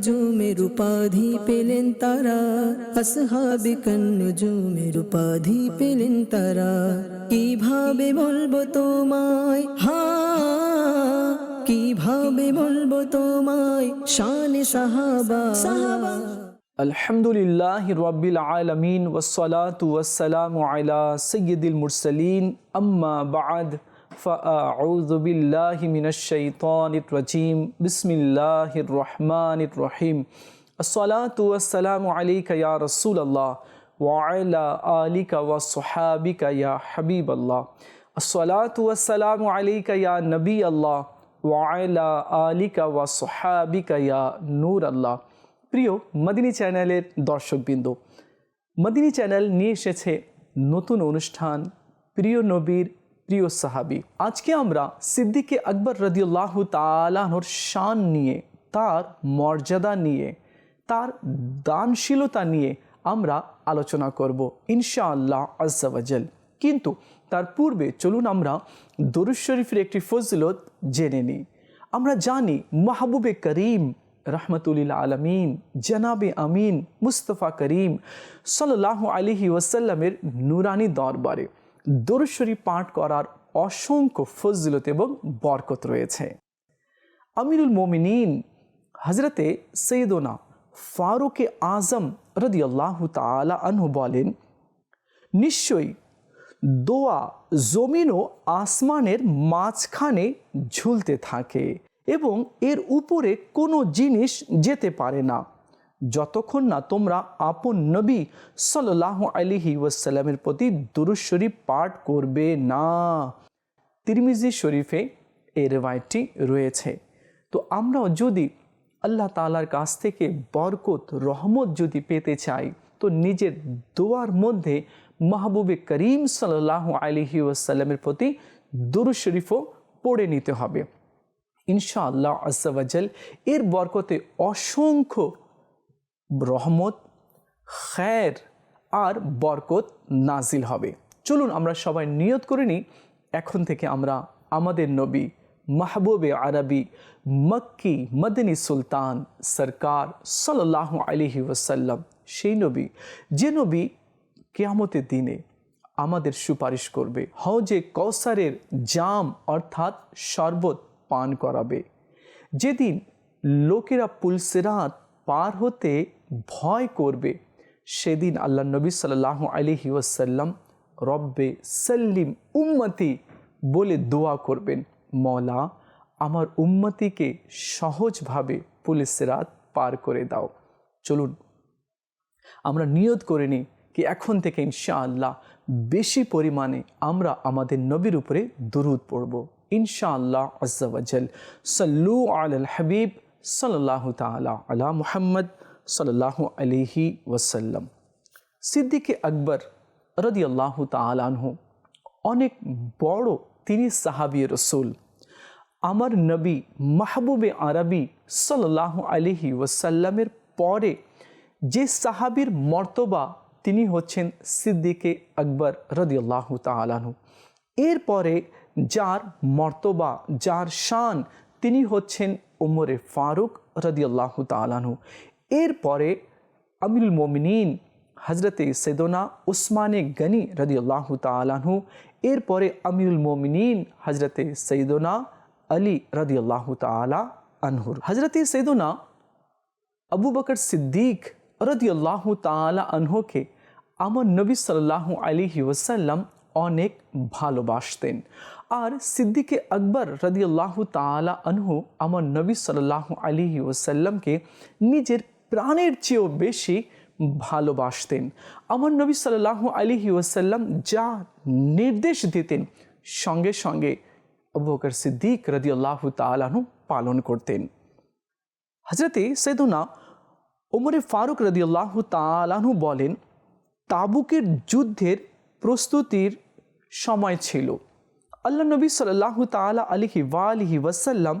জুমের উপাধি পেলেন তারা আসহাবিকন্নুজুমের উপাধি পেলেন তারা। কীভাবে বলব তোমায়? হা, কীভাবে বলব তোমায়? শান সাহাবা। সাহাবা। আলহামদুলিল্লাহ রবিল আলমিন ওসলাতু ওসালাম আলা সৈয়দুল মুরসালিন, আম্মা বাদ। فأعوذ بالله من الشيطان الرجيم بسم الله الرحمن الرحيم الصلاة والسلام عليك يا رسول الله وعلى آلك وصحابك يا حبيب الله الصلاة والسلام عليك يا نبي الله وعلى آلك وصحابك يا نور الله প্রিয় মদিনী চ্যানেলের দর্শকবৃন্দ মদিনী চ্যানেল নিয়ে এসেছে নতুন অনুষ্ঠান প্রিয় নবীর প্রিয় সাহাবি, আজকে আমরা সিদ্দিকে আকবর রদিউল্লাহ তালাহর শান নিয়ে, তার মর্যাদা নিয়ে, তার দানশীলতা নিয়ে আমরা আলোচনা করব ইনশাআল্লাহ আজ্জাওয়াজল কিন্তু তার পূর্বে চলুন আমরা দরুদ শরীফের একটি ফজলত জেনে নিই। আমরা জানি মাহবুবে করিম রহমতুল্লিল আলমিন, জনাবে আমিন মুস্তফা করিম সাল্লাহ আলিহি ওয়াসাল্লামের নুরানি দরবারে। দরুদ পাঠ করার অসংখ্য ফজিলত এবং বরকত রয়েছে। আমিরুল মোমিনিন হজরতে সৈদনা ফারুকে আজম রদিয়াল্লাহ তালা আনহু বলেন, নিশ্চয়ই দোয়া জমিন ও আসমানের মাঝখানে ঝুলতে থাকে এবং এর উপরে কোনো জিনিস যেতে পারে না। যতক্ষণ না তোমরা আপন নবী সাল্লাহ আলিহি ওয়াসাল্লামের প্রতি দুরুদ শরীফ পাঠ করবে না। তিরমিজি শরীফে এই রেওয়ায়তটি রয়েছে। তো আমরাও যদি আল্লাহ তালার কাছ থেকে বরকত, রহমত যদি পেতে চাই, তো নিজের দোয়ার মধ্যে মাহবুবে করিম সাল্লাহ আলিহি ওয়াসাল্লামের প্রতি দুরুশরীফও পড়ে নিতে হবে। ইনশাআল্লাহ আজাল এর বরকতে অসংখ্য রহমত, খ্যার আর বরকত নাজিল হবে। চলুন আমরা সবাই নিয়ত করে নিই, এখন থেকে আমরা আমাদের নবী মাহবুবে আরবি মক্কি মদনী সুলতান সরকার সাল্লাহ আলিহি ওয়াসাল্লাম, সেই নবী, যে নবী কেয়ামতের দিনে আমাদের সুপারিশ করবে হজে কৌসারের জাম অর্থাৎ শরবত পান করাবে। যেদিন লোকেরা পুলসেরাত পার হতে ভয় করবে সেদিন আল্লাহ নবী সাল্লাহ আলিহি ওয়াসাল্লাম রব্বে সাল্লিম উম্মতি বলে দোয়া করবেন। মলা আমার উম্মতিকে সহজভাবে পুলিশের রাত পার করে দাও। চলুন, আমরা নিয়ত করে নিই কি এখন থেকে ইনশাআল্লাহ বেশি পরিমাণে আমরা আমাদের নবীর উপরে দুরুদ পড়ব। ইনশাআল্লাহ আজ্জাওয়াজল সাল্লু আল হাবিব সাল্লাহ তালা আলা মুহাম্মদ সাল্লাহ আলিহি ওয়াসাল্লাম। সিদ্দিকে আকবর রদি আল্লাহ তালানহু অনেক বড় তিনি সাহাবি রসুল। আমার নবী মাহবুবে আরবি সাল্লাহ আলিহি ওয়াসাল্লামের পরে যে সাহাবির মর্তবা তিনি হচ্ছেন সিদ্দিকে আকবর রদিয়াল্লাহ তালানহু এরপরে যার মর্তবা, যার শান তিনি হচ্ছেন উমরে ফারুক রদিয়াল্লাহ তালানহু এরপরে আমিরুল মোমিনিন হজরতে সেদোনা উসমানে গনি রদিয়াল্লাহ তালানহু এরপরে আমিরুল মোমিনিন হজরতে সৈদোনা আলী রদিয়াল্লাহ তালা আনহুর হজরতে সৈদোনা আবু বকর সিদ্দিক রদিয়াল্লাহ তালা আনহুকে আমার নবী সাল্লাহ আলিহি ওসাল্লাম অনেক ভালোবাসতেন। আর সিদ্দিকে আকবর রদিয়াল্লাহ তালা আনহু আমার নবী সাল্লাহ আলিহি ওসাল্লামকে নিজের প্রাণের চেয়েও বেশি ভালোবাসতেন। আমার নবী সাল্লাহ আলিহি ওসাল্লাম যা নির্দেশ দিতেন, সঙ্গে সঙ্গে আবু সিদ্দিক রদিয়াল্লাহ তালাহু পালন করতেন। হজরতে সৈদুনা ওমরে ফারুক রদিয়াল্লাহ তালাহু বলেন, তাবুকের যুদ্ধের প্রস্তুতির সময় ছিল। আল্লাহ নবী সাল্লাহ তালা আলিহি ওয়ালিহি ওয়াসাল্লাম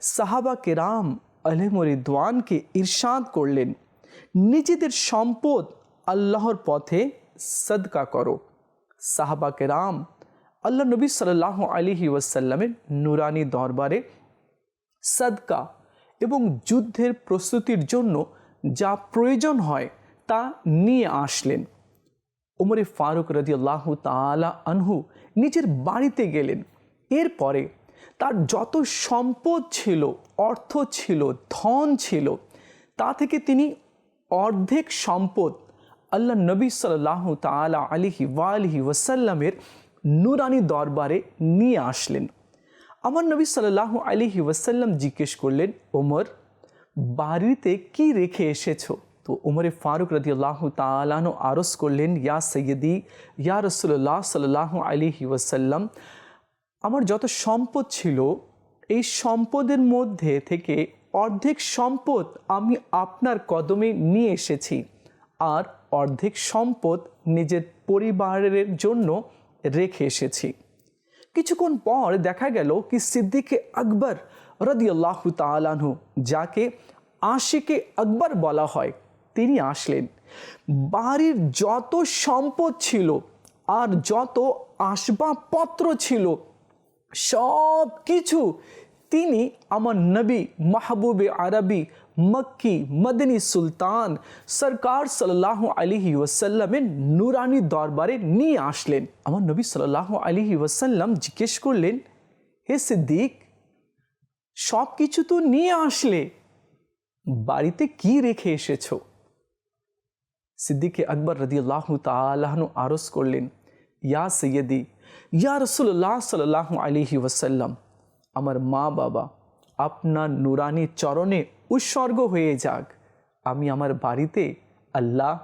সাহাবা কেরাম আলহমরিদওয়ানকে ইরশাদ করলেন। নিজেদের সম্পদ আল্লাহর পথে সদকা করো। সাহাবা রাম আল্লাহ নবী সাল্লাহ আলিহি ওয়াসাল্লামের নুরানি দরবারে সদকা এবং যুদ্ধের প্রস্তুতির জন্য যা প্রয়োজন হয় তা নিয়ে আসলেন। ওমরে ফারুক রদিয়াল্লাহ তালা আনহু নিজের বাড়িতে গেলেন। এরপরে তার যত সম্পদ ছিল, অর্থ ছিল, ধন ছিল, তা থেকে তিনি অর্ধেক সম্পদ আল্লাহ নবী সাল্লাহ তালা আলিহি ওয়ালিহি ওয়াসাল্লামের নুরানি দরবারে নিয়ে আসলেন। আমার নবী সাল্লাহ আলিহি ওয়াসাল্লাম জিজ্ঞেস করলেন, ওমর, বাড়িতে কি রেখে এসেছ? তো উমরে ফারুক রদি আল্লাহ তালানো আরস করলেন, ইয়া সৈয়দি ইয়া রসুল্লাহ সাল্লাহ আলিহি ওয়াসাল্লাম আমার যত সম্পদ ছিল, এই সম্পদের মধ্যে থেকে অর্ধেক সম্পদ আমি আপনার কদমে নিয়ে এসেছি। আর অর্ধেক সম্পদ নিজের পরিবারের জন্য রেখে এসেছি। কিছুক্ষণ পর দেখা গেল কি সিদ্দিকে আকবর রদিয়াল্লাহ তালানহু যাকে আশিকে আকবর বলা হয়, তিনি আসলেন। বাড়ির যত সম্পদ ছিল আর যত আসবাবপত্র ছিল সব কিছু তিনি আমার নবী মাহবুবে আরবি, মক্কি, মদনী সুলতান, সরকার সাল্লাহ আলিহি ওয়াসাল্লামের নুরানি দরবারে নিয়ে আসলেন। আমার নবী সাল্লাহ আলিহি ওয়াসাল্লাম জিজ্ঞেস করলেন, হে সিদ্দিক সব কিছু তো নিয়ে আসলে, বাড়িতে কি রেখে এসেছ? সিদ্দিকে আকবর রদিয়াল্লাহ তালাহনু আরস করলেন, ইয়া সৈয়দি ইয়া রসুল্লাহ সাল্লাহ আলিহি ওয়াসাল্লাম আমার মা বাবা, আপনার নুরানি চরণে উৎসর্গ হয়ে যাক। আমি আমার বাড়িতে আল্লাহ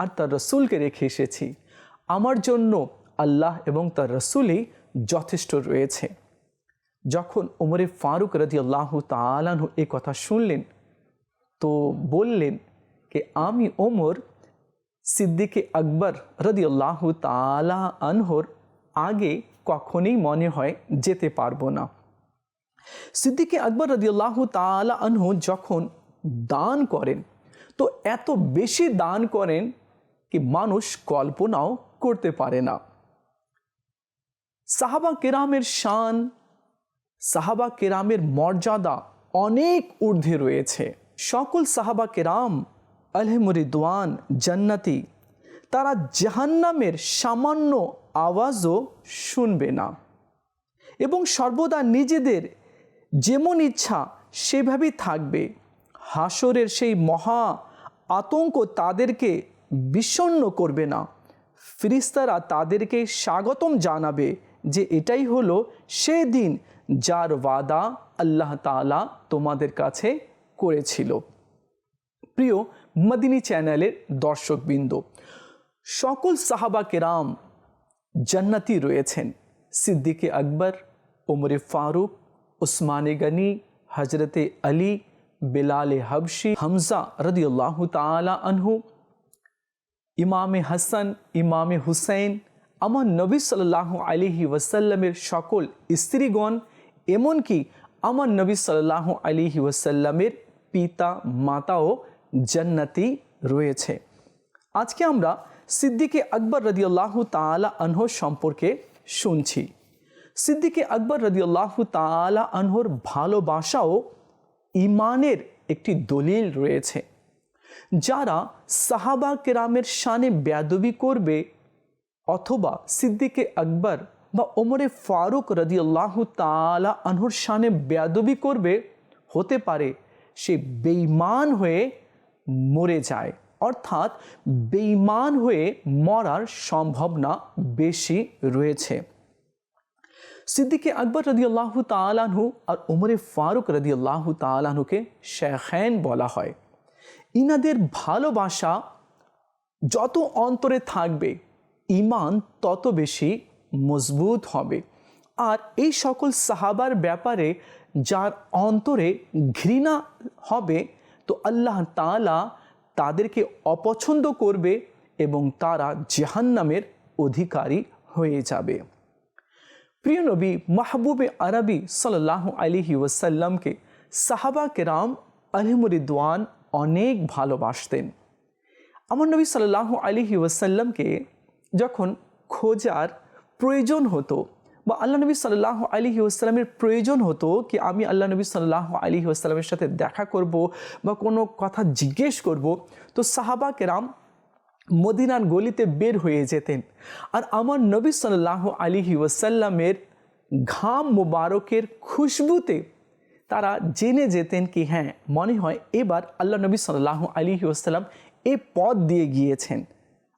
আর তার রসুলকে রেখে এসেছি। আমার জন্য আল্লাহ এবং তার রসুলই যথেষ্ট রয়েছে। যখন ওমরে ফারুক রদি আল্লাহ তালানহু এ কথা শুনলেন, তো বললেন যে, আমি ওমর সিদ্দিকে আকবর রদিয়াল্লাহ তালা আনহর আগে কখনই মনে হয় যেতে পারব না। সিদ্দিকে আকবর রদিয়াল্লাহ তালা আনহু যখন দান করেন, তো এত বেশি দান করেন কি মানুষ কল্পনাও করতে পারে না। সাহাবা কেরামের শান, সাহাবা কেরামের মর্যাদা অনেক ঊর্ধ্বে রয়েছে। সকল সাহাবা কেরাম আলহমরিদওয়ান জান্নাতি, তারা জাহান্নামের সামান্য আওয়াজও শুনবে না। এবং সর্বদা নিজেদের যেমন ইচ্ছা সেভাবেই থাকবে। হাসরের সেই মহা আতঙ্ক তাদেরকে বিষণ্ন করবে না। ফিরিস্তারা তাদেরকে স্বাগতম জানাবে যে এটাই হলো সেই দিন যার ওয়াদা আল্লাহ তালা তোমাদের কাছে করেছিল। প্রিয় মদিনী চ্যানেলের দর্শকবৃন্দ, সকল সাহাবা কেরাম জান্নাতি রয়েছেন সিদ্দিকে আকবর, ওমরে ফারুক উসমানে গনি হজরতে আলী, বেলাল হবশি, হামজা রদিয়াল্লাহ তালা আনহু, ইমামে হাসান, ইমামে হুসাইন, আমার নবী সাল্লাহ আলিহি ওয়াসাল্লামের সকল স্ত্রীগণ, এমনকি আমার নবী সাল্লাহ আলিহি ওয়াসাল্লামের পিতা মাতাও জান্নাতি রয়েছে। আজকে আমরা সিদ্দিকে আকবর রদিয়াল্লাহ তালা আনহ সম্পর্কে শুনছি। সিদ্দিকে আকবর রদিয়াল্লাহ তালা আনহর ভালোবাসাও ইমানের একটি দলিল রয়েছে, যারা সাহাবা কেরামের শানে ব্যাদবি করবে অথবা সিদ্দিকে আকবর বা ওমরে ফারুক রদিয়াল্লাহ তালা আনহর শানে ব্যাদবি করবে, হতে পারে সে বেইমান হয়ে মরে যায়। অর্থাৎ বেইমান হয়ে মরার সম্ভাবনা বেশি রয়েছে। সিদ্দিকে আকবর রদি আল্লাহ তালাহু আর উমরে ফারুক রদি আল্লাহ তালাহুকে শেখেন বলা হয়। ইনাদের ভালোবাসা যত অন্তরে থাকবে ইমান তত বেশি মজবুত হবে। আর এই সকল সাহাবার ব্যাপারে যার অন্তরে ঘৃণা হবে, তো আল্লাহ তালা তাদেরকে অপছন্দ করবে এবং তারা জাহান্নামের অধিকারী হয়ে যাবে। প্রিয় নবী মাহবুবে আরবি সাল্লাহ আলিহি ওয়াসাল্লামকে সাহাবা কেরাম আলহমরিদওয়ান অনেক ভালোবাসতেন। আমার নবী সাল্লাহ আলিহি ওয়াসাল্লামকে যখন খোঁজার প্রয়োজন হতো বা আল্লাহ নবী সাল্লাহ আলী আসসালামের প্রয়োজন হতো কি আমি আল্লাহ নবী সাল্লাহ আলী আসসালামের সাথে দেখা করব বা কোনো কথা জিজ্ঞেস করব। তো সাহাবা কেরাম মদিনার গলিতে বের হয়ে যেতেন। আর আমার নবী সাল্লাহ আলিহি ওয়াসাল্লামের ঘাম মোবারকের খুশবুতে তারা জেনে যেতেন কি হ্যাঁ মনে হয় এবার আল্লাহ নবী সাল্লাহ আলী ওয়াসাল্লাম এ পথ দিয়ে গিয়েছেন।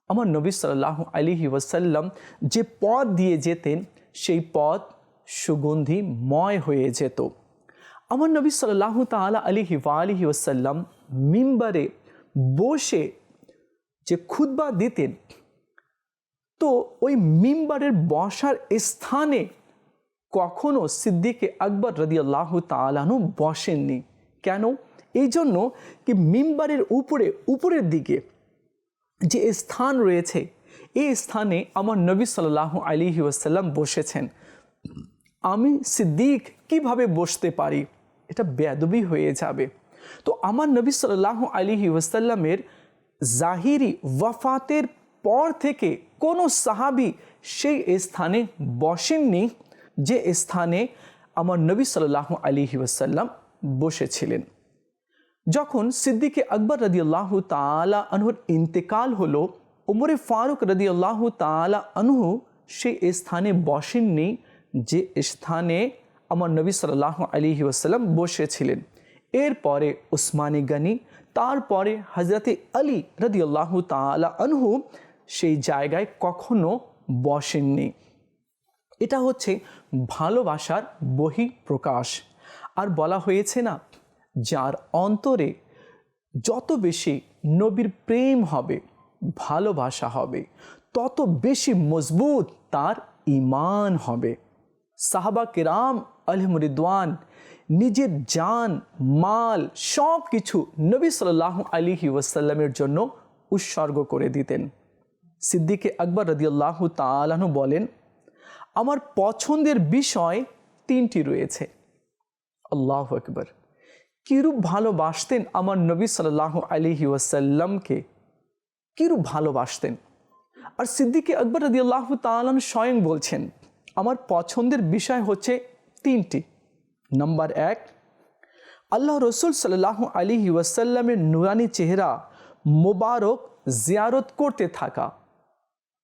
আমার নবী সাল্লাহ আলিহি ওয়াসাল্লাম যে পথ দিয়ে যেতেন সেই পথ সুগন্ধিময় হয়ে যেত। আমার নবী সাল্লাহ তালা আলিহি আলিহি ওসাল্লাম মিম্বারে বসে যে খুতবা দিতেন, তো ওই মিম্বারের বসার স্থানে কখনো সিদ্দিকে আকবর রদি আল্লাহ তালানু বসেননি। কেন? এই জন্য কি মিম্বারের উপরে, উপরের দিকে যে স্থান রয়েছে এই স্থানে আমার নবী সাল্লাহ আলিহি ওয়াসাল্লাম বসেছেন। আমি সিদ্দিক কীভাবে বসতে পারি? এটা বেদবি হয়ে যাবে। তো আমার নবী সাল্লাহ আলিহি ওয়াসাল্লামের জাহিরি ওয়াফাতের পর থেকে কোনো সাহাবি সেই স্থানে বসেননি যে স্থানে আমার নবী সাল্লাহ আলিহি ওয়াসাল্লাম বসেছিলেন। যখন সিদ্দিকে আকবর রদি আল্লাহ তালা আনহুর ইন্তেকাল হলো উমরে ফারুক রদি আল্লাহ তালা আনহু সেই স্থানে বসেননি, যে স্থানে আমার নবী সাল্লাহ আলী ওসাল্লাম বসেছিলেন। এরপরে উসমানী গানি, তারপরে হজরতে আলী রদি আল্লাহ তালা আনহু সেই জায়গায় কখনো বসেননি। এটা হচ্ছে ভালোবাসার বহি প্রকাশ আর বলা হয়েছে না, যার অন্তরে যত বেশি নবীর প্রেম হবে ভালোবাসা হবে। তত বেশি মজবুত তার ইমান হবে। সাহাবা কেরাম আলহমরিদওয়ান নিজের জান, মাল সব কিছু নবী সাল্লাহ আলিহি ওয়াসাল্লামের জন্য উৎসর্গ করে দিতেন। সিদ্দিকে আকবর রদিয়াল্লাহ তালাহু বলেন, আমার পছন্দের বিষয় তিনটি রয়েছে। আল্লাহ আকবর। কিরূপ ভালোবাসতেন আমার নবী সাল্লাহ আলিহি ওয়াসাল্লামকে কিরূপ ভালোবাসতেন? আর সিদ্দিকে আকবর রদি আল্লাহ তালাম স্বয়ং বলছেন, আমার পছন্দের বিষয় হচ্ছে তিনটি। নম্বর এক, আল্লাহ রসুল সাল্লাহ আলিহি ওয়াসাল্লামের নুরানি চেহারা মোবারক জিয়ারত করতে থাকা।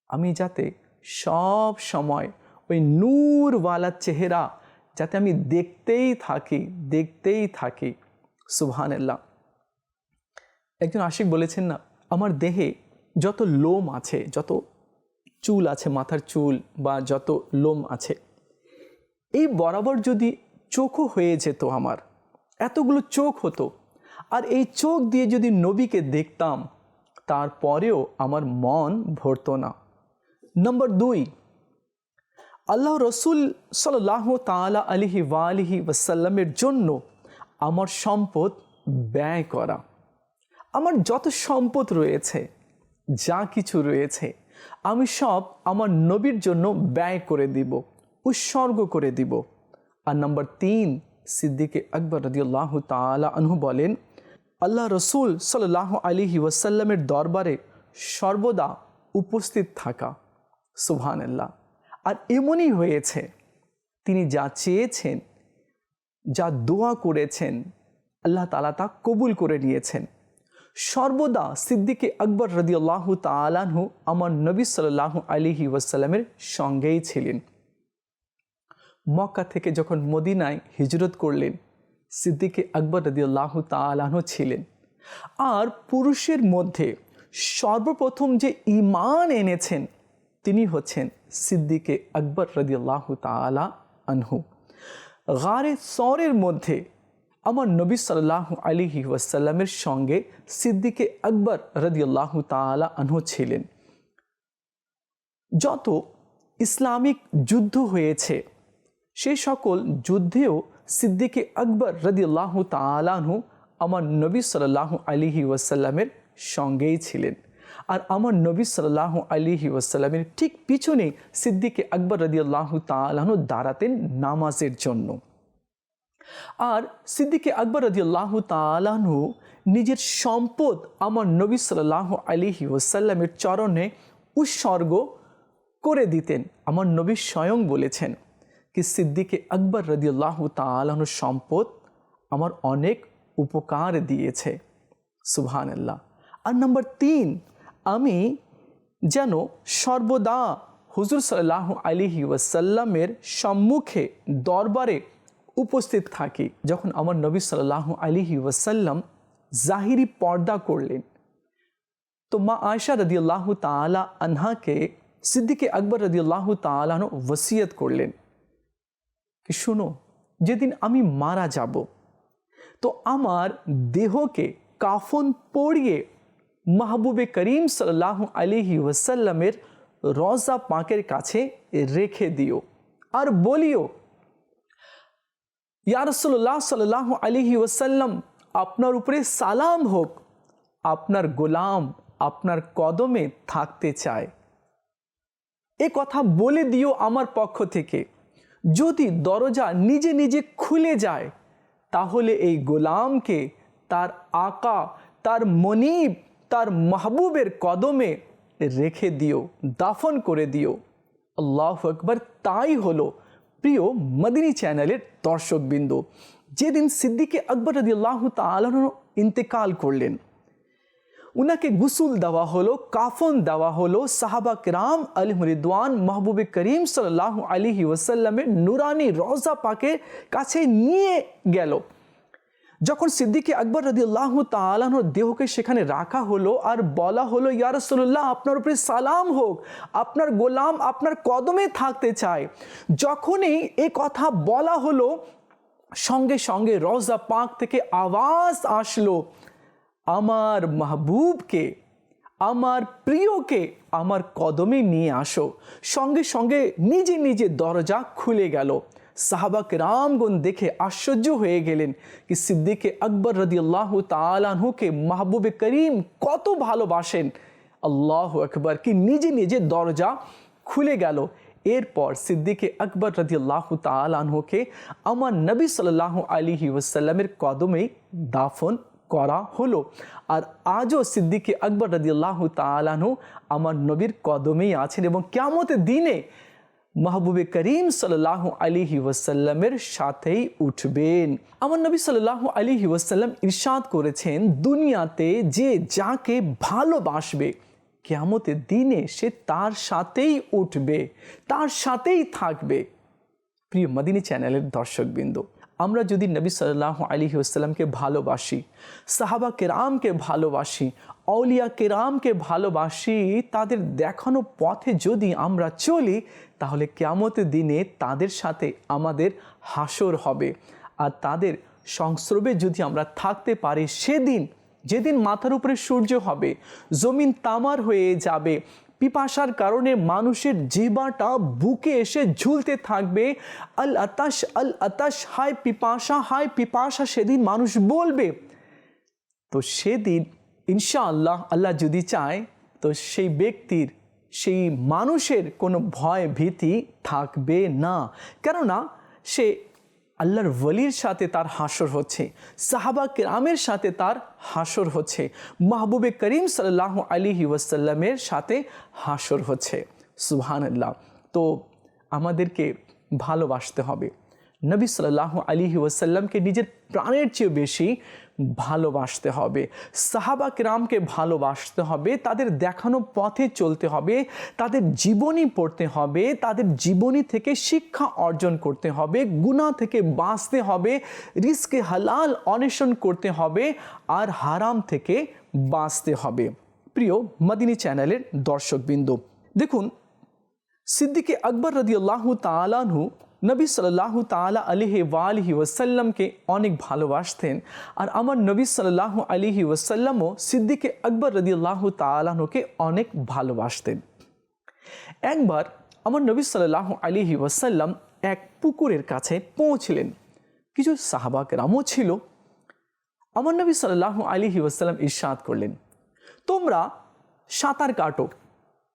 আমি যাতে সব সময় ওই নূরওয়ালা চেহারা যাতে আমি দেখতেই থাকি দেখতেই থাকি। সুবহানাল্লাহ। একজন আশিক বলেছেন না আমার দেহে যত লোম আছে, যত চুল আছে, মাথার চুল বা যত লোম আছে, এই বরাবর যদি চোখও হয়ে যেত আমার, এতগুলো চোখ হতো। আর এই চোখ দিয়ে যদি নবীকে দেখতাম, তারপরেও আমার মন ভরত না। নম্বর দুই, আল্লাহ রসুল সাল্লাহ তালা আলিহি ওয়ালিহি ওয়াসাল্লামের জন্য আমার সম্পদ ব্যয় করা। আমার যত সম্পদ রয়েছে, যা কিছু রয়েছে, আমি সব আমার নবীর জন্য ব্যয় করে দিব, উৎসর্গ করে দিব। আর নম্বর তিন, সিদ্দিকে আকবর রদিউল্লাহ তালা আনহু বলেন, আল্লাহ রসুল সাল্লাহ আলিহি ওয়াসাল্লামের দরবারে সর্বদা উপস্থিত থাকা। সুবহান আল্লাহ আর এমনই হয়েছে, তিনি যা চেয়েছেন, যা দোয়া করেছেন, আল্লাহ তালা তা কবুল করে নিয়েছেন। সর্বদা সিদ্দিকে আকবর রদি আল্লাহ তালাহু আমার নবী সাল্লাহ আলিহি ওয়াসাল্লামের সঙ্গেই ছিলেন। মক্কা থেকে যখন মদিনায় হিজরত করলেন, সিদ্দিকে আকবর রদি আল্লাহ তালাহু ছিলেন। আর পুরুষের মধ্যে সর্বপ্রথম যে ইমান এনেছেন, তিনি হচ্ছেন সিদ্দিকে আকবর রদি আল্লাহ তালা আনহু। গারে সরের মধ্যে আমার নবী সাল্লাহ আলিহি ওয়াসাল্লামের সঙ্গে সিদ্দিকে আকবর রদিয়াল্লাহ তালা আনহু ছিলেন। যত ইসলামিক যুদ্ধ হয়েছে সেই সকল যুদ্ধেও সিদ্দিকে আকবর রদিয়াল্লাহ তালাহু আমার নবী সাল্লাহ আলিহি ওয়াসাল্লামের সঙ্গেই ছিলেন। আর আমার নবী সাল্লাহ আলিহি ওয়াসাল্লামের ঠিক পিছনে সিদ্দিকে আকবর রদিয়াল্লাহ তালাহু দাঁড়াতেন নামাজের জন্য। আর সিদ্দিকে আকবর রদিয়াল্লাহ তালাহু নিজের সম্পদ আমার নবী সাল্লাহ আলিহি ওসাল্লামের চরণে উৎসর্গ করে দিতেন, আমার নবী স্বয়ং বলেছেন কি সিদ্দিকে আকবর রদিয়াল্লাহ তালাহর সম্পদ আমার অনেক উপকার দিয়েছে। সুবহান আল্লাহ আর নম্বর তিন, আমি যেন সর্বদা হুজুর সাল্লাহ আলিহি ওয়াসাল্লামের সম্মুখে দরবারে উপস্থিত থাকি যখন আমার নবী সাল্লাহ আলিহি ওয়াসাল্লাম জাহিরি পর্দা করলেন। তো মা আয়সা রদিয়াল্লাহ তালা আনহাকে সিদ্দিকে আকবর রদিয়াল্লাহ তালানো ওসিয়ত করলেন কি শুনো, যেদিন আমি মারা যাব, তো আমার দেহকে কাফন পড়িয়ে মাহবুবে করিম সাল্লাহ আলিহি ওয়াসাল্লামের রজা পাকের কাছে রেখে দিও। আর বলিও ইয়ারসল্লাহ সাল্লাহ আলিহি ওসাল্লাম আপনার উপরে সালাম হোক। আপনার গোলাম আপনার কদমে থাকতে চায়। এ কথা বলে দিও আমার পক্ষ থেকে। যদি দরজা নিজে নিজে খুলে যায়, তাহলে এই গোলামকে তার আকা, তার মনিব, তার মাহবুবের কদমে রেখে দিও, দাফন করে দিও। আল্লাহ আকবর তাই হলো। প্রিয় মদিনী চ্যানেলের দর্শকবৃন্দ, যেদিন সিদ্দিকে আকবর রদি আল্লাহ তালন ইন্তেকাল করলেন, উনাকে গুসুল দেওয়া হলো, কাফন দেওয়া হলো সাহাবাক রাম আলী রিদওয়ান মাহবুবে করিম সাল্লাহ আলিহি ওসাল্লামের নুরানি রওজা পাকের কাছে নিয়ে গেল। যখন সিদ্দিকে আকবর রদি আল্লাহ তালানোর দেহকে সেখানে রাখা হলো আর বলা হলো ইয়ারসল্লাহ আপনার উপরে সালাম হোক। আপনার গোলাম আপনার কদমে থাকতে চায়। যখনই এ কথা বলা হলো, সঙ্গে সঙ্গে রওজা পাক থেকে আওয়াজ আসলো, আমার মাহবুবকে, আমার প্রিয়কে আমার কদমে নিয়ে আসো। সঙ্গে সঙ্গে নিজে নিজে দরজা খুলে গেল। সাহাবাক রামগুন দেখে আশ্চর্য হয়ে গেলেন কি সিদ্দিকে আকবর রদিয়াল্লাহ তালাহুকে মাহবুবে করিম কত ভালোবাসেন। আল্লাহ আকবর কি নিজে নিজে দরজা খুলে গেল। এরপর সিদ্দিকে আকবর রদিয়াল্লাহ তালাহুকে আমার নবী সাল্লাহ আলিহি ওসাল্লামের কদমেই দাফন করা হলো। আর আজও সিদ্দিকে আকবর রদিয়াল্লাহ তালানহু আমার নবীর কদমেই আছেন এবং কেমতের দিনে মাহবুবে করিম সাল্লাহ আলিহি ওয়াসাল্লামের সাথেই উঠবেন। আমার নবী সাল্লাহ আলিহি ওয়াসাল্লাম ইরশাদ করেছেন, দুনিয়াতে যে যাকে ভালোবাসবে, কেয়ামতের দিনে সে তার সাথেই উঠবে, তার সাথেই থাকবে। প্রিয় মদিনী চ্যানেলের দর্শকবৃন্দ আমরা যদি নবী সাল্লাহ আলী আসসালামকে ভালোবাসি, সাহাবা কেরামকে ভালোবাসি অলিয়া কেরামকে ভালোবাসি, তাদের দেখানো পথে যদি আমরা চলি, তাহলে কেমতের দিনে তাদের সাথে আমাদের হাসর হবে। আর তাদের সংস্রবে যদি আমরা থাকতে পারি, সেদিন, যেদিন মাথার উপরে সূর্য হবে, জমিন তামার হয়ে যাবে পিপাসার কারণে মানুষের জিবাটা বুকে এসে ঝুলতে থাকবে। আল আতাস আল আতাস হায় পিপাসা হায় পিপাসা, সেদিন মানুষ বলবে। তো সেদিন ইনশা আল্লাহ আল্লাহ যদি চায়, তো সেই ব্যক্তির, সেই মানুষের কোনো ভয় ভীতি থাকবে না। কেননা সে আল্লাহর ওলির সাথে তার হাসর হচ্ছে, সাহাবা কেরামের সাথে তার হাসর হচ্ছে, মাহবুবে করিম সাল্লাহ আলী ওয়াসাল্লামের সাথে হাসর হচ্ছে। সুহান আল্লাহ তো আমাদেরকে ভালোবাসতে হবে। নবী সাল্লাহ আলিহি ওয়াসাল্লামকে নিজের প্রাণের চেয়ে বেশি ভালোবাসতে হবে। সাহাবা কিরামকে ভালোবাসতে হবে, তাদের দেখানো পথে চলতে হবে, তাদের জীবনী পড়তে হবে, তাদের জীবনী থেকে শিক্ষা অর্জন করতে হবে গুণা থেকে বাঁচতে হবে রিস্কে হালাল অন্বেষণ করতে হবে আর হারাম থেকে বাঁচতে হবে। প্রিয় মদিনী চ্যানেলের দর্শকবৃন্দ, দেখুন, সিদ্দিকে আকবর রদিয়াল্লাহ তালানহু নবী সাল্লাহ তালা আলিহি ওয়ালিহি ওয়াসাল্লামকে অনেক ভালোবাসতেন। আর আমার নবী সাল্লাহ আলিহি ওয়াসাল্লামও সিদ্দিকে আকবর রদিয়াল্লাহ তালাহুকে অনেক ভালোবাসতেন। একবার আমার নবী সাল্লাহ আলিহি ওয়াসাল্লাম এক পুকুরের কাছে পৌঁছলেন। কিছু সাহাবাক রামও ছিল। আমার নবী সাল্লাহ আলিহি ওয়াসাল্লাম ইরশাদ করলেন, তোমরা সাঁতার কাটো।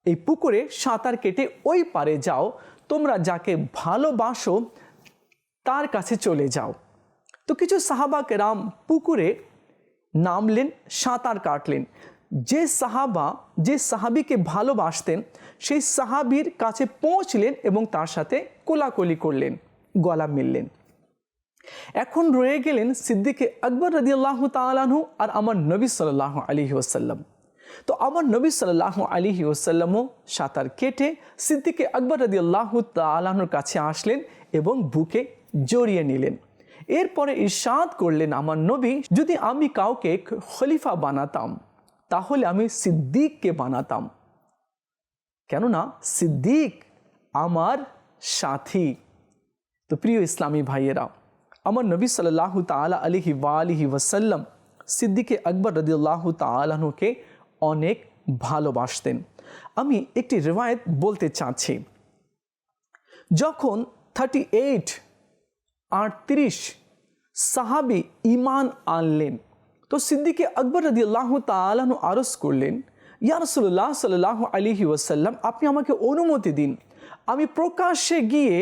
এই পুকুরে সাঁতার কেটে ওই পারে যাও তোমরা যাকে ভালোবাসো, তার কাছে চলে যাও। তো কিছু সাহাবাকে রাম পুকুরে নামলেন, সাঁতার কাটলেন। যে সাহাবা, যে সাহাবিকে ভালোবাসতেন, সেই সাহাবির কাছে পৌঁছলেন এবং তার সাথে কোলাকুলি করলেন, গলা মিললেন। এখন রয়ে গেলেন সিদ্দিকে আকবর রদি আল্লাহ তালাহু আর আমার নবী সাল্লাহ আলী ওসাল্লাম তো আমার নবী সাল্লাহ আলী ওসাল্লামও সাঁতার কেটে সিদ্দিকে আকবর রদি আল্লাহ তালাহুর কাছে আসলেন এবং বুকে জড়িয়ে নিলেন। এরপরে ইরশাদ করলেন, আমার নবী, যদি আমি কাউকে খলিফা বানাতাম, তাহলে আমি সিদ্দিককে বানাতাম। কেননা সিদ্দিক আমার সাথী। তো প্রিয় ইসলামী ভাইয়েরা, আমার নবী সাল্লাহ তালা আলিহি ওয়ালিহি ওয়াসাল্লাম সিদ্দিকে আকবর রদিউল্লাহ তালাহুকে অনেক ভালোবাসতেন। আমি একটি রেওয়ায়ত বলতে চাচ্ছি। যখন থার্টি এইট আটত্রিশ সাহাবি ইমান আনলেন, তো সিদ্দিকে আকবর রদি আল্লাহ তালাহু আরস করলেন, ইয়া রসুল্লাহ সাল্লাহ আলিহি ওয়াসাল্লাম, আপনি আমাকে অনুমতি দিন। আমি প্রকাশ্যে গিয়ে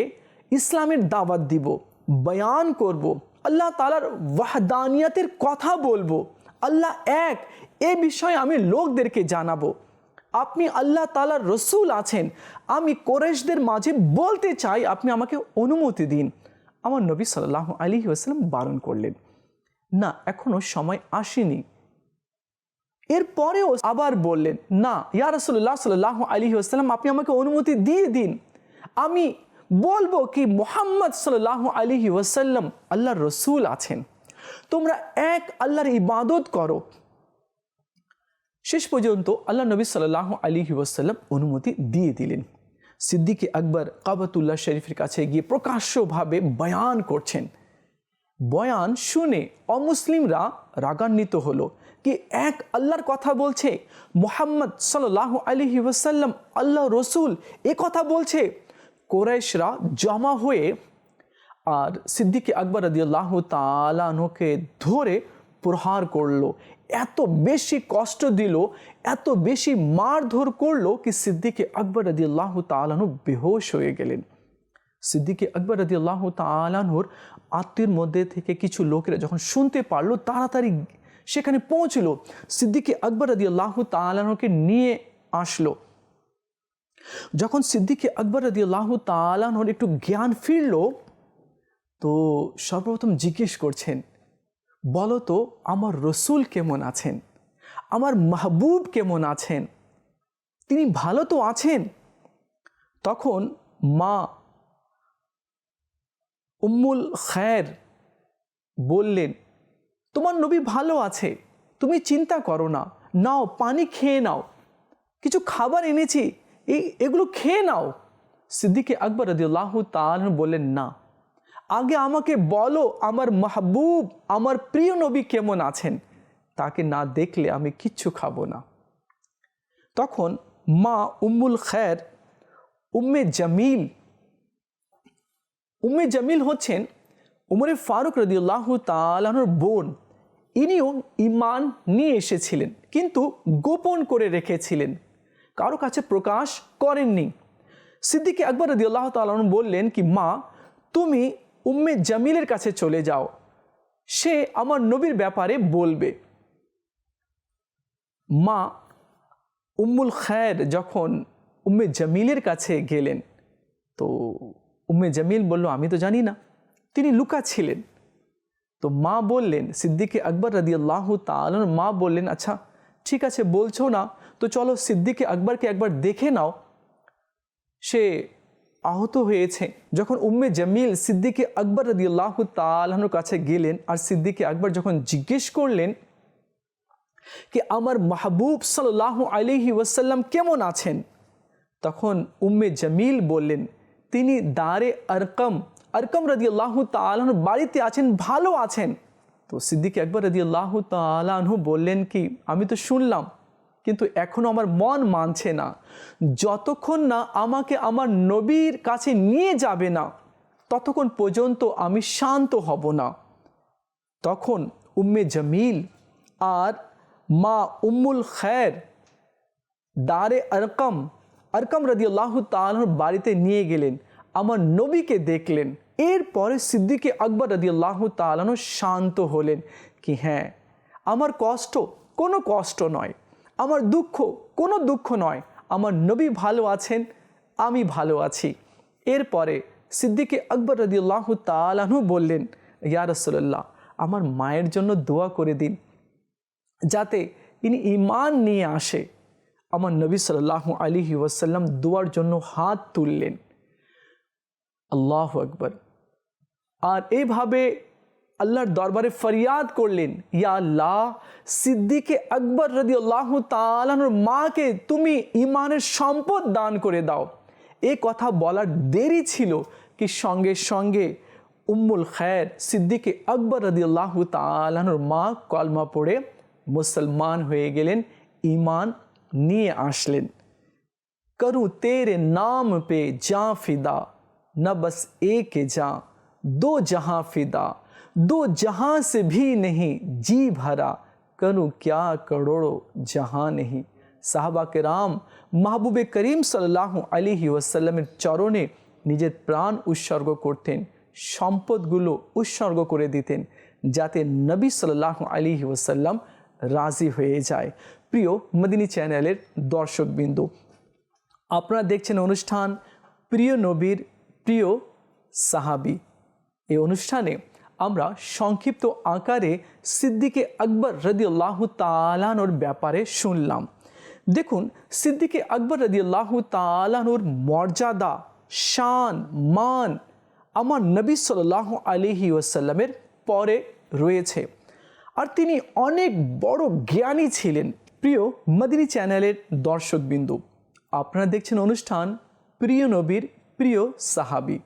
ইসলামের দাওয়াত দিব, বয়ান করব, আল্লাহ তালার ওয়াহদানিয়াতের কথা বলব আল্লাহ এক। এ বিষয়ে আমি লোকদেরকে জানাব। আপনি আল্লাহ তালার রসুল আছেন। আমি কোরেশদের মাঝে বলতে চাই, আপনি আমাকে অনুমতি দিন। আমার নবী সাল্লাহ আলী আসলাম বারণ করলেন। না, এখনও সময় আসেনি। এরপরেও আবার বললেন, না, ইয়া রসুল্লাহ সাল্লাহ আলী আসসালাম আপনি আমাকে অনুমতি দিয়ে দিন। আমি বলব কি, মোহাম্মদ সাল্লাহ আলী ওয়াসাল্লাম আল্লাহর রসুল আছেন। তোমরা এক আল্লাহর ইবাদত করো। শেষ পর্যন্ত আল্লাহ নবী সাল্লাহ আলী ওয়াসাল্লাম অনুমতি দিয়ে দিলেন। সিদ্দিকে আকবর কাবাতুল্লাহ শরীফের কাছে গিয়ে প্রকাশ্যভাবে বয়ান করছেন। বয়ান শুনে অমুসলিমরা রাগান্বিত হলো কি এক আল্লাহর কথা বলছে, মোহাম্মদ সাল্লাহ আলী ওয়াসাল্লাম আল্লাহ রসুল এ কথা বলছে, কোরাইশরা জমা হয়ে আর সিদ্দিকে আকবর রদিয়াল্লাহ তালানকে ধরে প্রহার করল। এত বেশি কষ্ট দিল, এত বেশি মারধর করল কি সিদ্দিকে আকবর রদিয়াল্লাহ তালানু বেহোশ হয়ে গেলেন। সিদ্দিকে আকবর রদি আল্লাহ তালানহর আত্মীর মধ্যে থেকে কিছু লোকেরা যখন শুনতে পারল, তাড়াতাড়ি সেখানে পৌঁছলো। সিদ্দিকে আকবর রদি আল্লাহ তালানহকে নিয়ে আসলো। যখন সিদ্দিকে আকবর রদি আল্লাহ তালানহর একটু জ্ঞান ফিরল তো সর্বপ্রথম জিজ্ঞেস করছেন, বলো তো, আমার রসুল কেমন আছেন? আমার মাহবুব কেমন আছেন? তিনি ভালো তো আছেন? তখন মা উম্মুল খায়ের বললেন, তোমার নবী ভালো আছে, তুমি চিন্তা করো না, নাও পানি খেয়ে নাও, কিছু খাবার এনেছি এই এগুলো খেয়ে নাও। সিদ্দিকে আকবর রদিউল্লাহ তাল বললেন, না। আগে আমাকে বলো, আমার মাহবুব, আমার প্রিয় নবী কেমন আছেন? তাকে না দেখলে আমি কিচ্ছু খাব না। তখন মা উম্মুল খায়ের, উম্মে জামিল উম্মে জামিল হচ্ছেন উমরে ফারুক রদিউল্লাহ তালানোর বোন। ইনিও ইমান নিয়ে এসেছিলেন, কিন্তু গোপন করে রেখেছিলেন। কারও কাছে প্রকাশ করেননি। সিদ্দিকে আকবর রদিউল্লাহ তালন বললেন কি, মা, তুমি উম্মে জামিলের কাছে চলে যাও। সে আমার নবীর ব্যাপারে বলবে। মা উম্মুল খায়ের যখন উম্মে জামিলের কাছে গেলেন, তো উম্মে জামিল বলল, আমি তো জানি না। তিনি লুকা ছিলেন তো মা বললেন, সিদ্দিকে আকবর রাদি আল্লাহ তালন মা বললেন আচ্ছা ঠিক আছে, বলছো না, তো চলো সিদ্দিকে আকবরকে একবার দেখে নাও। সে আহত হয়েছে। যখন উম্মে জামিল সিদ্দিকে আকবর রদি আল্লাহ তালাহর কাছে গেলেন আর সিদ্দিকে আকবর যখন জিজ্ঞেস করলেন কি আমার মাহবুব সাল্লাহ আলিহি ওয়াসাল্লাম কেমন আছেন? তখন উম্মে জামিল বললেন, তিনি দারে আরকম আরকম রদি আল্লাহ বাড়িতে আছেন, ভালো আছেন। তো সিদ্দিক একবার রদি আল্লাহ তালাহু বললেন কি, আমি তো শুনলাম কিন্তু এখনও আমার মন মানছে না। যতক্ষণ না আমাকে আমার নবীর কাছে নিয়ে যাবে না, ততক্ষণ পর্যন্ত আমি শান্ত হব না। তখন উম্মে জামিল আর মা উম্মুল খায়ের দারে আরকম আরকম রদি আল্লাহ তালহর বাড়িতে নিয়ে গেলেন, আমার নবীকে দেখলেন। এরপরে সিদ্দিকে আকবর রদি আল্লাহ তালানো শান্ত হলেন কি হ্যাঁ আমার কষ্ট কোনো কষ্ট নয়। আমার দুঃখ, কোনো দুঃখ নয়। আমার নবী ভালো আছেন, আমি ভালো আছি। এরপরে সিদ্দিকে আকবর রদিউল্লাহ তালাহু বললেন, ইয়া রসুল্লাহ আমার মায়ের জন্য দোয়া করে দিন, যাতে ইনি ইমান নিয়ে আসে। আমার নবী সাল্লাহ আলী ওয়াসাল্লাম দোয়ার জন্য হাত তুললেন। আল্লাহ আকবর। আর এইভাবে আল্লাহর দরবারে ফরিয়াদ করলেন, ইয়া আল্লাহ, সিদ্দিকে আকবর রদি আল্লাহ তালানোর মাকে তুমি ইমানের সম্পদ দান করে দাও। এ কথা বলার দেরি ছিল কি সঙ্গে সঙ্গে উম্মুল খায়ের সিদ্দিকে আকবর রদি আল্লাহ তালানোর মা কলমা পড়ে মুসলমান হয়ে গেলেন ইমান নিয়ে আসলেন। করু তেরে নাম পে যা ফিদা, না বস কে যা, দো জাহাঁ ফিদা। दो जहां से भी नहीं जी भरा करूं क्या करोड़ों जहां नहीं সাহাবা কেরাম মাহবুবে করিম সাল্লাহ আলিহি ওয়াসাল্লামের চরণে নিজের প্রাণ উৎসর্গ করতেন সম্পদগুলো উৎসর্গ করে দিতেন যাতে নবী সাল্লাহ আলিহি ওয়াসাল্লাম রাজি হয়ে যায় প্রিয় মদিনী চ্যানেলের দর্শকবিন্দু আপনারা দেখছেন অনুষ্ঠান প্রিয় নবীর প্রিয় সাহাবি এই অনুষ্ঠানে আমরা সংক্ষিপ্ত আকারে সিদ্দিকে আকবর রদিউল্লাহ তালানোর ব্যাপারে শুনলাম। দেখুন, সিদ্দিকে আকবর রদিউল্লাহ তালানোর মর্যাদা, শান, মান আমার নবী সাল্লাহ আলিহি ওসাল্লামের পরে রয়েছে। আর তিনি অনেক বড় জ্ঞানী ছিলেন। প্রিয় মদিনী চ্যানেলের দর্শকবিন্দু, আপনারা দেখছেন অনুষ্ঠান প্রিয় নবীর প্রিয় সাহাবি।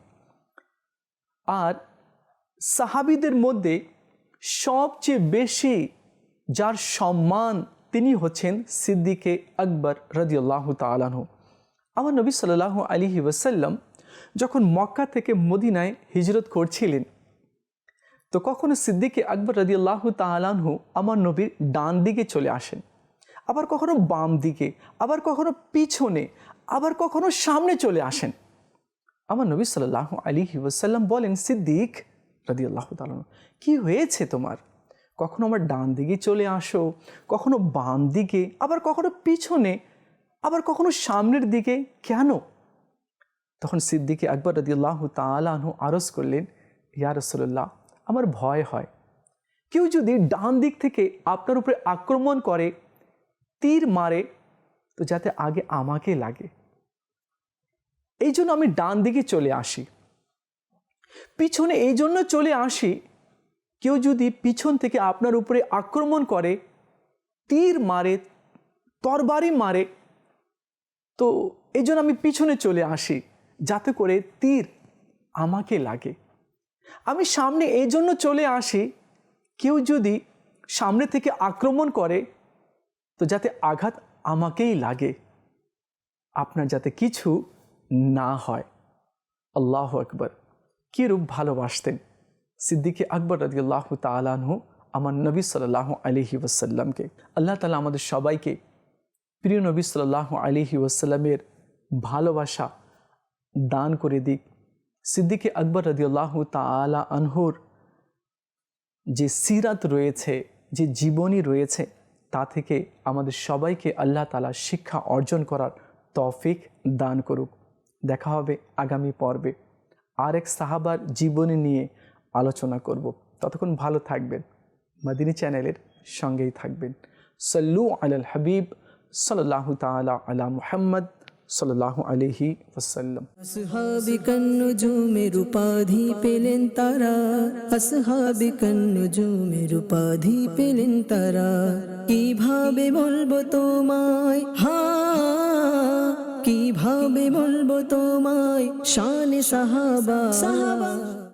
আর সাহাবিদের মধ্যে সবচেয়ে বেশি যার সম্মান তিনি হচ্ছেন সিদ্দিকে আকবর রদিউল্লাহ তালাহ আমার নবী সাল্লাহ আলিহি ওয়াসাল্লাম যখন মক্কা থেকে মদিনায় হিজরত করছিলেন, তো কখনো সিদ্দিকে আকবর রদিউল্লাহ তালাহু আমার নবীর ডান দিকে চলে আসেন, আবার কখনো বাম দিকে, আবার কখনো পিছনে, আবার কখনো সামনে চলে আসেন। আমার নবী সাল্লাহ আলী ওসাল্লাম বলেন, সিদ্দিক রাদি আল্লাহ তালন কি হয়েছে তোমার? কখনো আমার ডান দিকে চলে আসো, কখনো বাম দিকে, আবার কখনো পিছনে, আবার কখনো সামনের দিকে, কেন? তখন সিদ্দিকে আকবর রদি আল্লাহ তালাহু আরজ করলেন, ইয়া রসল্লাহ আমার ভয় হয়। কেউ যদি ডান দিক থেকে আপনার উপরে আক্রমণ করে, তীর মারে, তো যাতে আগে আমাকে লাগে। এই জন্য আমি ডান দিকে চলে আসি। পিছনে এই জন্য চলে আসি। কেউ যদি পিছন থেকে আপনার উপরে আক্রমণ করে, তীর মারে, তরবারি মারে, তো এই জন্য আমি পিছনে চলে আসি, যাতে করে তীর আমাকে লাগে। আমি সামনে এই জন্য চলে আসি, কেউ যদি সামনে থেকে আক্রমণ করে, তো যাতে আঘাত আমাকেই লাগে। আপনার যাতে কিছু না হয়। আল্লাহ আকবর। কীরূপ ভালোবাসতেন সিদ্দিকে আকবর রদি আল্লাহ তালাহু আমার নবী সাল্লাহ আলিহি ওসাল্লামকে আল্লাহ তালা আমাদের সবাইকে প্রিয় নবী সাল্লাহ আলিহি ওসাল্লামের ভালোবাসা দান করে দিক। সিদ্দিকে আকবর রদি আল্লাহ তালা আনহুর যে সিরাত রয়েছে, যে জীবনী রয়েছে, তা থেকে আমাদের সবাইকে আল্লাহ তালা শিক্ষা অর্জন করার তৌফিক দান করুক। দেখা হবে আগামী পর্বে। আরেক সাহাবার জীবনী নিয়ে আলোচনা করব। ততক্ষণ ভালো থাকবেন। মাদিনী চ্যানেলের সঙ্গেই থাকবেন। সল্লু আলাল হাবিব সাল্লাহ তালা আলা মুহাম্মদ সাল্লাহ আলহি ওসাল্লাম নুজুমের উপাধি পেলেন তারা। আসহাবি আসহাবিকান নুজুমের উপাধি পেলেন তারা। কীভাবে বলব তোমায়? হা কীভাবে বলব তোমায়? শান সাহাবা। সাহাবা।